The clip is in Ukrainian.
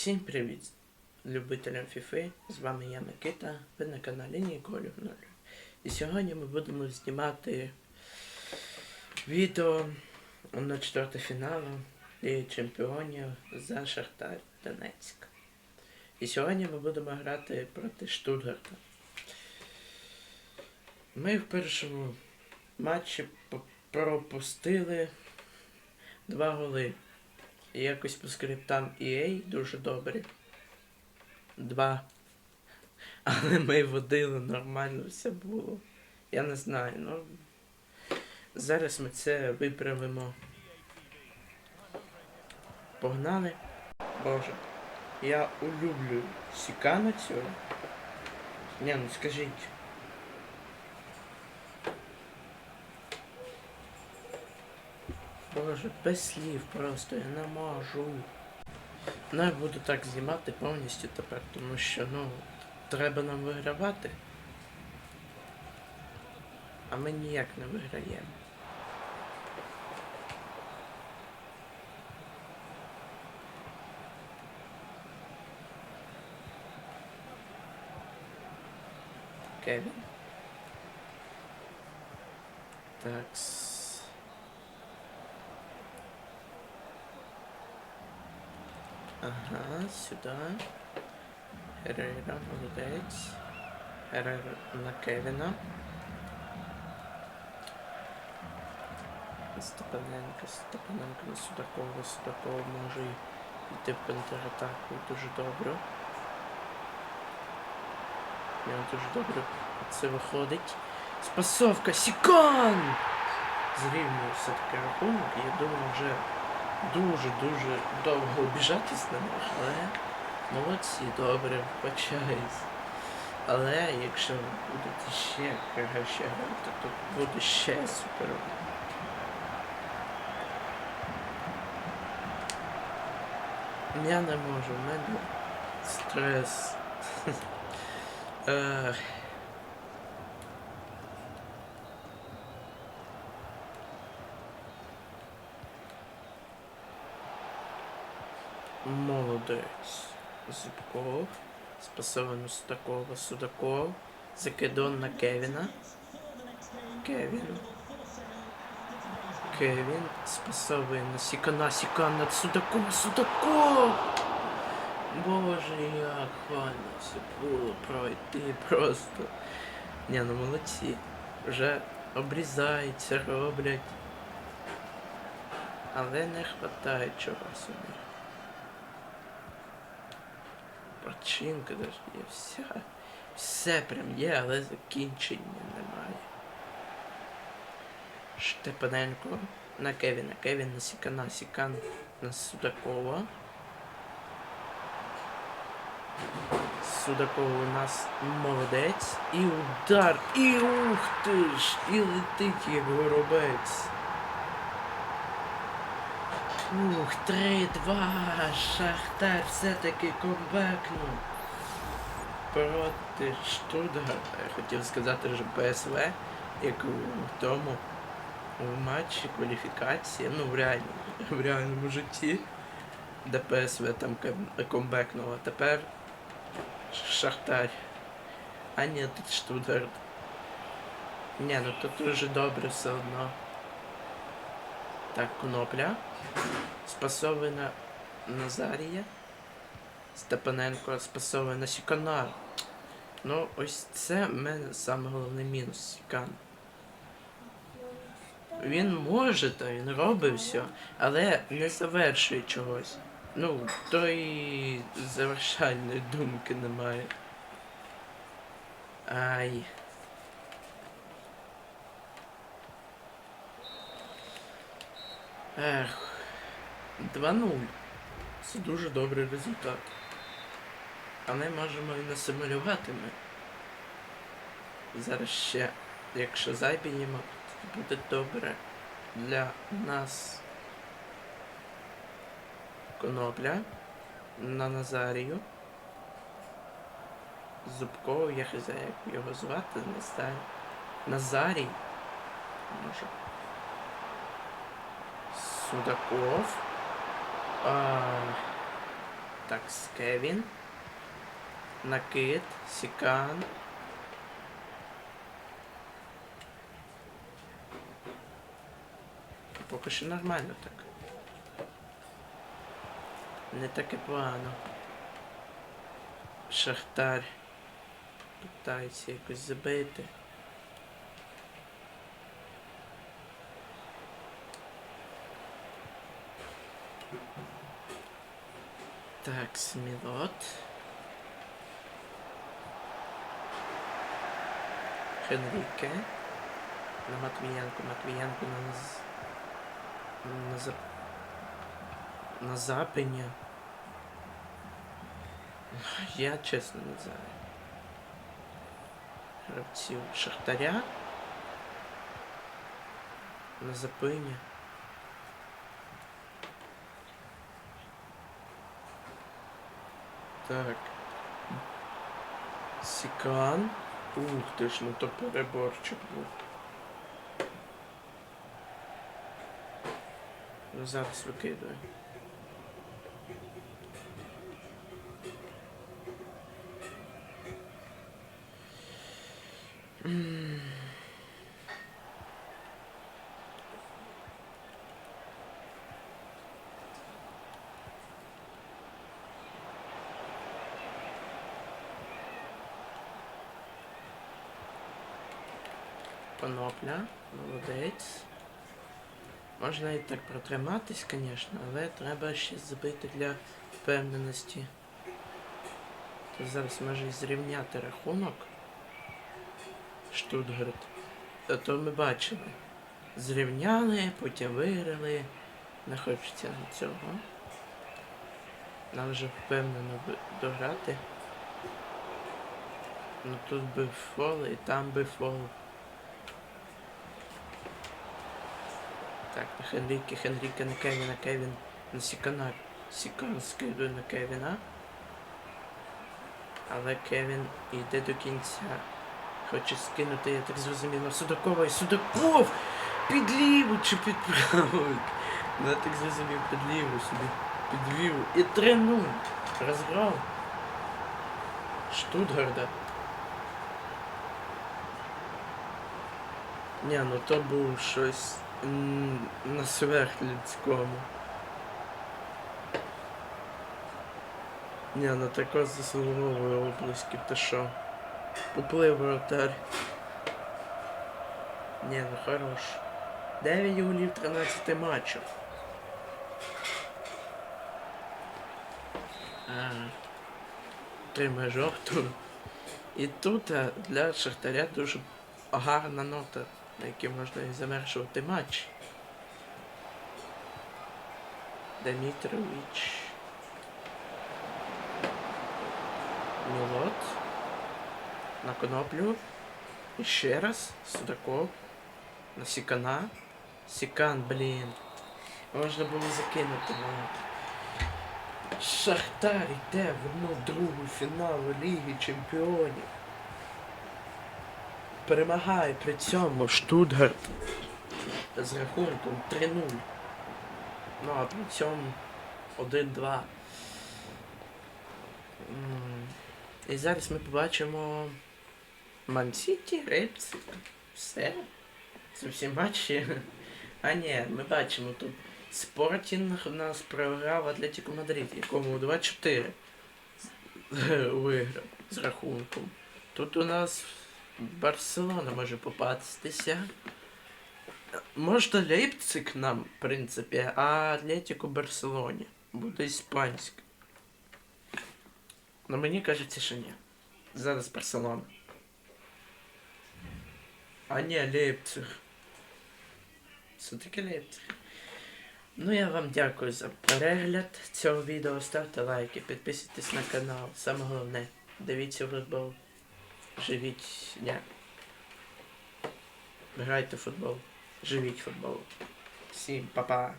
Всім привіт, любителям FIFA. З вами я Микита, ви на каналі Ніколю 0. І сьогодні ми будемо знімати відео на четверте фіналу Ліги Чемпіонів за Шахтар Донецьк. І сьогодні ми будемо грати проти Штутгарта. Ми в першому матчі пропустили два голи. Якось по скриптам EA дуже добрі. Два. Але ми водили нормально, все було. Я не знаю, ну. Зараз ми це виправимо. Погнали. Боже. Я улюблю Сікана цього. Ні, ну скажіть. Боже, без слів просто я не можу. Ну, я буду так знімати повністю тепер, тому що, ну, треба нам вигравати. А ми ніяк не виграємо. Кевін. Такс. Ага, сюди. Герейра, молодець. Герейра на Кевіна. Степаненко, Степаненко на Судакова, Судаков може йти в контратаку дуже добре. Нього дуже добре це виходить. Спасовка! Сікон! Зрівнює все-таки рахунок, я думаю, вже дуже-дуже довго обіжатись на них, але молодці, добре, вбачаюсь. Але якщо будете ще краще грати, то буде ще супер. Я не можу, в мене стрес. Молодець. Зубков. Спасовано Судакова. Судаков. Закидон на Кевіна. Кевін. Кевін. Спасовує на Сікана. Сікан над Судакова. Судаков! Боже, як файно все було пройти просто. Ні, ну молодці. Вже обрізаються, роблять. Але не хватає чогось у них. Починка даже є, вся. Все прям є, але закінчення немає. Штепаненко на Кевіна. Кевін на Сікана. Сікан на Судакова. Судаков у нас молодець. І удар. І ух ти ж! І летить як горобець. Ух, 3-2. Шахтар все-таки комбекнув. Проти Штутгарта. Я хотів сказати вже ПСВ, як у тому у матчі кваліфікації, ну в реальному, в реальному житті, де ПСВ там ком- комбекнуло. Тепер Шахтар. А ні, тут Штутгарт. Ні, ну тут дуже добре все одно. Так, конопля. Спасовує на Назарія. Степаненко спасовує на Сікана. Ну, ось це в мене саме головний мінус Сікан. Він може, та він робить все, але не завершує чогось. Ну, тої завершальної думки немає. Ай. Ех. 2-0. Це дуже добрий результат. Але можемо і насимулювати ми. Зараз ще, якщо заб'ємо, то буде добре для нас конопля на Назарію. Зубков, я хз, як його звати, не знаю. Назарій. Може. Судаков. А, Так, Кевін. Накид, Сікан. Поки що нормально так. Не так і погано. Шахтар. Питається якось забити. Так, Смілот. Хенріке. На Матвієнку. Матвієнку на з... на за... на запині. Я чесно не знаю. Гравців Шахтаря. На запині. Так. Сікан. Ух ти ж, ну то переборчик був. Зараз викидаю. Конопля, молодець. Можна і так протриматись, звісно, але треба ще забити для впевненості. То зараз може зрівняти рахунок. Штутгарт. А то ми бачили. Зрівняли, потім виграли. Не хочеться цього. Нам вже впевнено дограти. Ну тут би фол і там би фол. Так, на Хенріке, Хенріке на Кевіна, Кевін на Сікана. Сікан скидує на Кевіна. Але Кевін йде до кінця. Хоче скинути, я так зрозумів, на Судакова і Судаков! Під ліву чи під праву? Ну, я так зрозумів, під ліву собі. Під ліву. І 3-0. Розграв. Штутгарда. Ні, ну то був щось на сверхлюдському. Ні, ну тако заслуговує облисків, ти що? Поплив воротар. Ні, ну хорош. 9 голів 13 матчів. Тримає жовту. І тут е, для Шахтаря дуже гарна нота, на якій можна і завершувати матч. Дмитрович. Мілот. На коноплю. І ще раз. Судаков. На Сікана. Сікан, блін. Можна було закинути на. Шахтар йде в одну другу фіналу Ліги Чемпіонів. Перемагає при цьому Штутгарт з рахунком 3-0. Ну а при цьому 1-2. І зараз ми побачимо Ман-Сіті, Рейпциг. Все. Це всі матчі. А ні, ми бачимо тут. Спортінг у нас програв Атлетико Мадрид, якому 2-4 виграв з рахунком. Тут у нас Барселона може попастися. Можна Лейпциг нам, в принципі, а Атлетико Барселоні. Буде іспанська. Ну мені кажеться, що ні. Зараз Барселона. А ні, Лейпциг. Все-таки Лейпциг. Ну я вам дякую за перегляд цього відео. Ставте лайки, підписуйтесь на канал. Саме головне, дивіться футбол. Живіть. дня. Грайте в футбол. Живіть футбол. Всім па-па.